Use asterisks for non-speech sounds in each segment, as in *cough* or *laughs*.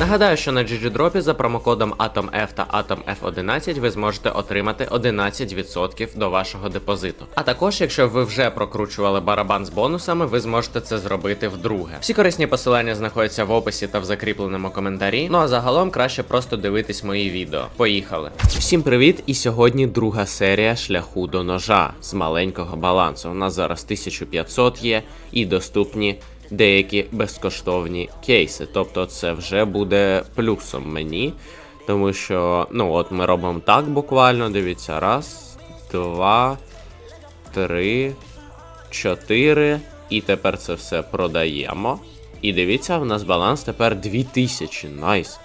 Нагадаю, що на GGDrop за промокодом AtomF та AtomF11 ви зможете отримати 11% до вашого депозиту. А також, якщо ви вже прокручували барабан з бонусами, ви зможете це зробити вдруге. Всі корисні посилання знаходяться в описі та в закріпленому коментарі. Ну а загалом краще просто дивитись мої відео. Поїхали! Всім привіт! І сьогодні друга серія шляху до ножа з маленького балансу. У нас зараз 1500 є і доступні деякі безкоштовні кейси. Тобто це вже буде плюсом мені. Тому що, ну, от ми робимо так буквально. Дивіться, раз, два, три, чотири. І тепер це все продаємо. І дивіться, в нас баланс тепер 2000. Найс.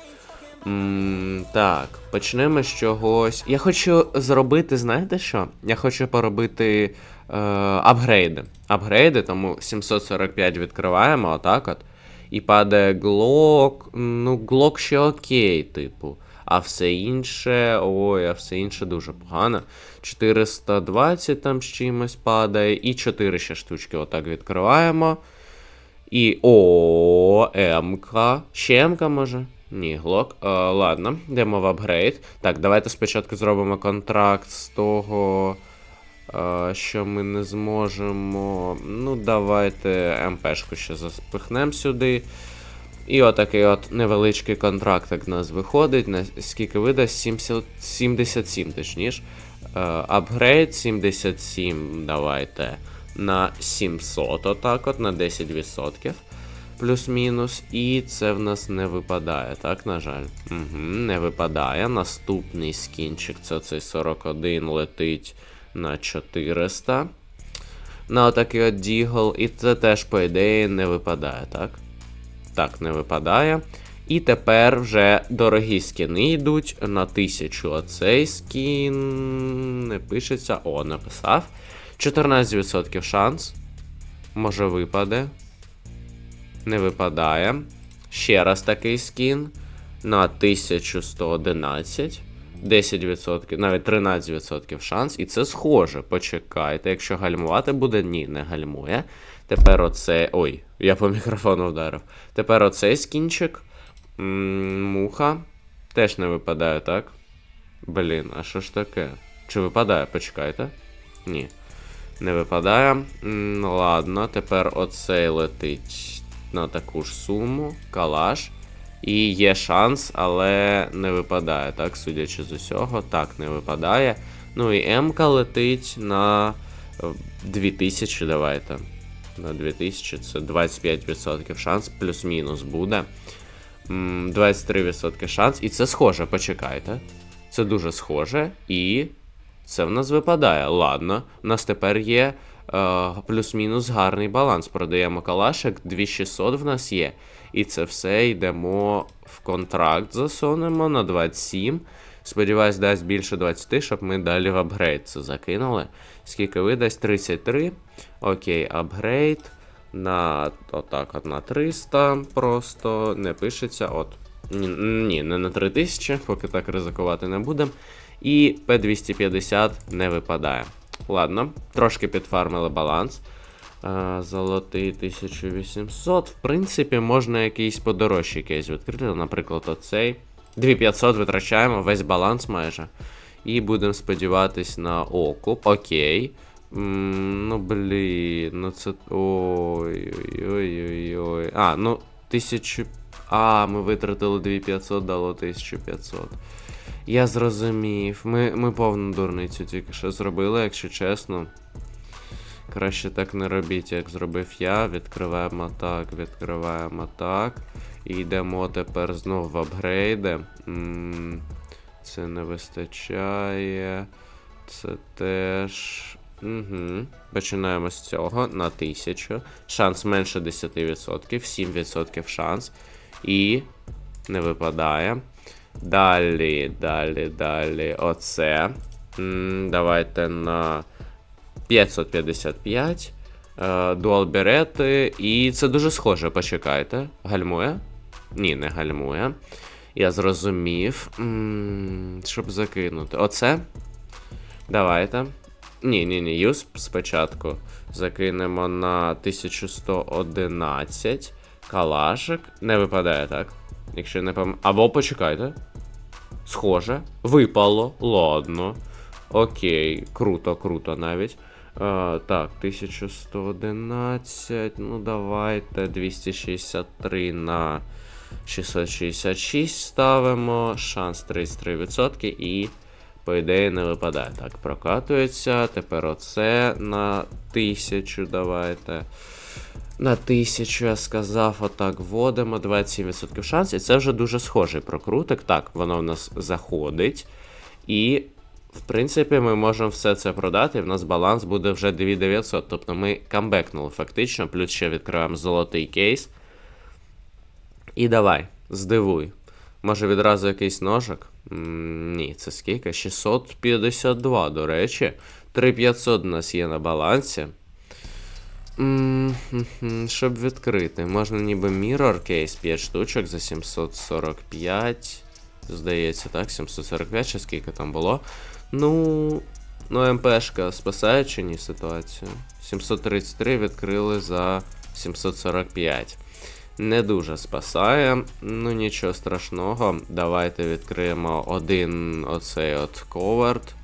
М, так, почнемо з чогось. Я хочу зробити, знаєте що? Я хочу поробити е, апгрейди. Апгрейди, тому 745 відкриваємо, отак от. І падає глок. Ну, глок ще окей, типу. А все інше. Ой, а все інше дуже погано. 420 там з чимось падає. І 4 ще штучки отак відкриваємо. І о, МК. Ще МК може? Ні, глок. Е, ладно, йдемо в апгрейд. Так, давайте спочатку зробимо контракт з того, е, що ми не зможемо. Ну, давайте МПшку ще запихнемо сюди. І отакий от невеличкий контрактик в нас виходить. На скільки видасть? 70, 77, точніше. Е, Апгрейд 77, давайте. На 700, отак от, на 10%. Плюс-мінус. І це в нас не випадає, так, на жаль. Угу, не випадає. Наступний скінчик, це цей 41 летить на 400. На отакий от дігл. І це теж, по ідеї, не випадає, так? Так, не випадає. І тепер вже дорогі скіни йдуть на 1000. Оцей скін не пишеться. О, написав. 14% шанс. Може випаде. Не випадає. Ще раз такий скін. На 1111. 10%, навіть 13% шанс. І це схоже. Почекайте. Якщо гальмувати буде, ні, не гальмує. Тепер оце. Ой, я по мікрофону вдарив. Тепер оцей скінчик. М, Муха. Теж не випадає, так? Блін, а що ж таке? Чи випадає? Почекайте. Ні. Не випадає. М, Ну ладно, тепер оцей летить на таку ж суму. Калаш. І є шанс, але не випадає, так, судячи з усього. Так, не випадає. Ну і М-ка летить на е, 2000, давайте. На 2000 це 25% шанс, плюс-мінус буде. 23% шанс. І це схоже, почекайте. Це дуже схоже. І це в нас випадає. Ладно, у нас тепер є е, плюс-мінус гарний баланс. Продаємо калашик, 2600 в нас є. І це все йдемо в контракт, засунемо на 27. Сподіваюсь, дасть більше 20, щоб ми далі в апгрейд це закинули. Скільки видасть? 33. Окей, апгрейд. На отак от на 300 просто не пишеться. От. Ні, не на 3000, поки так ризикувати не будемо. І P250 не випадає. Ладно, трошки підфармили баланс. Золотий 1800. В принципі, можна якийсь подорожчий кейс відкрити. Наприклад, оцей. 2500 витрачаємо, весь баланс майже. І будемо сподіватись на окуп. Окей. Ну блін, ну це. Ой-ой-ой-ой. А, ну, 1000. А, ми витратили 2500, дало 1500. Я зрозумів. Ми, ми повну дурницю тільки що зробили, якщо чесно. Краще так не робіть, як зробив я. Відкриваємо так, відкриваємо так. І йдемо тепер знову в апгрейди. Це не вистачає. Це теж. Угу. Починаємо з цього на 1000. Шанс менше 10%, 7% шанс. І не випадає. Далі, далі, далі. Оце. Давайте на 555. Е, Дуал берети. І це дуже схоже, почекайте. Гальмує? Ні, не гальмує. Я зрозумів. Щоб закинути. Оце. Давайте. Ні, ні, ні, юз спочатку. Закинемо на 1111. Калашик. Не випадає, так? Якщо не пам... Або почекайте. Схоже. Випало. Ладно. Окей. Круто, круто навіть. Е, так, 1111. Ну, давайте 263 на 666 ставимо. Шанс 33% і. По ідеї не випадає. Так, прокатується. Тепер оце на 1000 давайте. На 1000 я сказав, отак вводимо 27% шанс. І це вже дуже схожий прокрутик. Так, воно в нас заходить. І, в принципі, ми можемо все це продати, і в нас баланс буде вже 2900. Тобто ми камбекнули фактично, плюс ще відкриваємо золотий кейс. І давай, здивуй. Може відразу якийсь ножик? М, Ні, це скільки? 652, до речі. 3500 у нас є на балансі. Щоб відкрити, можна ніби Mirror Case 5 штучок за 745. Здається, так, 745, чи скільки там було. Ну. Ну, МПшка спасає чи ні ситуацію? 733 відкрили за 745. Не дуже спасає, ну нічого страшного. Давайте відкриємо один оцей от ковард.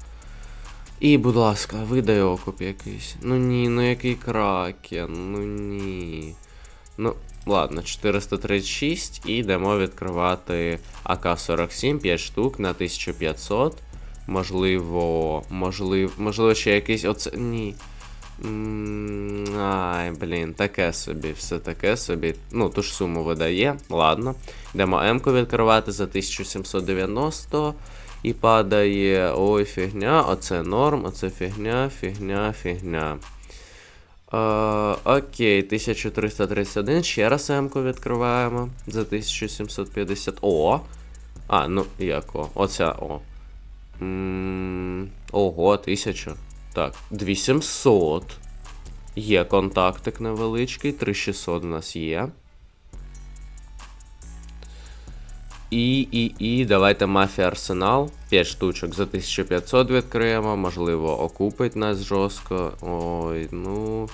І, будь ласка, видай окуп якийсь. Ну ні, ну який кракен, ну ні. Ну, ладно, 436 і йдемо відкривати АК-47, 5 штук на 1500. Можливо, можливо, можливо, ще якийсь оце. Ні. Ай, блін, таке собі, все таке собі. Ну, ту ж суму видає. Ладно. Йдемо М-ку відкривати за 1790. І падає. Ой, фігня, оце норм, оце фігня, фігня, фігня. Е, окей, 1331. Ще раз М-ку відкриваємо за 1750. О! А, ну як о? Оця о. Ого, 1000. Так, 2700. Є контактик невеличкий, 3600 у нас є. І, і, і, давайте мафія Арсенал. 5 штучок за 1500 відкриємо. Можливо, окупить нас жорстко. Ой, ну.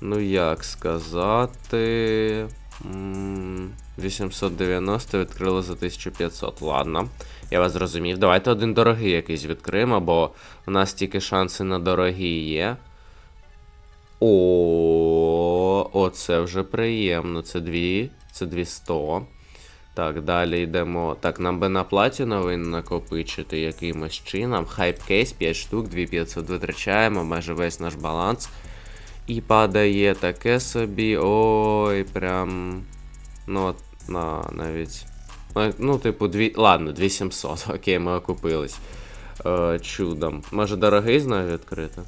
Ну як сказати. 890 відкрили за 1500. Ладно. Я вас зрозумів. Давайте один дорогий якийсь відкриємо, бо у нас тільки шанси на дорогі є. О, оце вже приємно. Це дві. Це 200. Так, далі йдемо. Так, нам би на платіновий накопичити якимось чином. Хайп кейс 5 штук, 2500 витрачаємо, майже весь наш баланс. І падає таке собі. Ой, прям. Ну, от, на, навіть. Ну, Ну, типу, дві... ладно, 2700. *laughs* Окей, ми окупились. Е, чудом. Може дорогий знаю відкрити?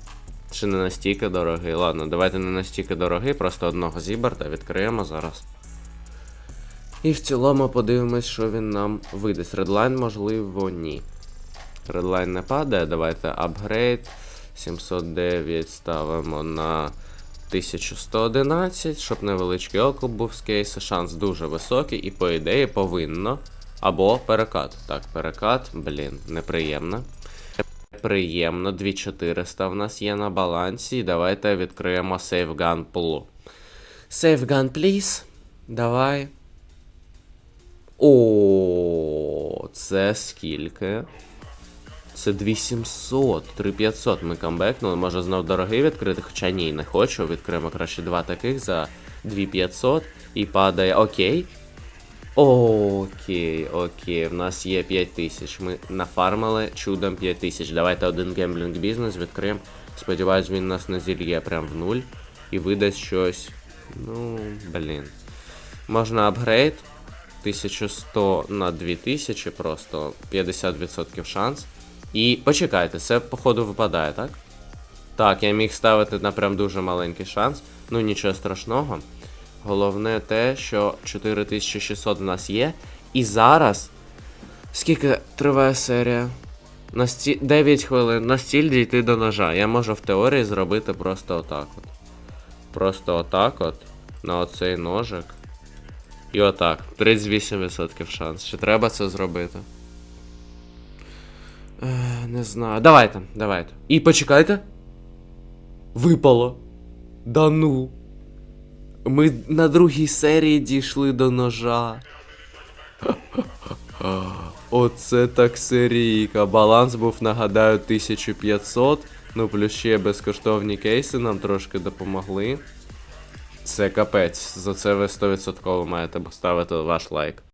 Чи не настільки дорогий? Ладно, давайте не настільки дорогий, просто одного зіберта відкриємо зараз. І в цілому подивимось, що він нам видасть. Редлайн, можливо, ні. Редлайн не падає. Давайте апгрейд. 709 ставимо на 1111, щоб невеличкий окуп був з кейсу. Шанс дуже високий, і по ідеї повинно. Або перекат. Так, перекат, блін, неприємно. Приємно, 2400 в нас є на балансі. І давайте відкриємо сейфган пулу. Сейфган, please. Давай. О, це скільки? Це 2700, 3500 ми камбекнули. Може знов дорогий відкрити, хоча ні, не хочу. Відкриємо краще два таких за 2500 і падає. Окей. Окей, окей, в нас є 5000. Ми нафармили чудом 5000. Давайте один гемблінг бізнес відкриємо. Сподіваюсь, він нас не зільє прям в нуль. І видасть щось. Ну, блін. Можна апгрейд. 1100 на 2000 просто 50% шанс. І почекайте, це походу випадає, так? Так, я міг ставити на прям дуже маленький шанс. Ну нічого страшного. Головне те, що 4600 в нас є. І зараз. Скільки триває серія? На сті... 9 хвилин. На стіль дійти до ножа. Я можу в теорії зробити просто отак от. Просто отак от. На оцей ножик. І отак. 38% шанс. Чи треба це зробити? Е, не знаю. Давайте, давайте. І почекайте. Випало. Да ну. Ми на другій серії дійшли до ножа. *laughs* Оце так серійка. Баланс був, нагадаю, 1500. Ну, плюс ще безкоштовні кейси нам трошки допомогли. Це капець. За це ви 100% маєте поставити ваш лайк.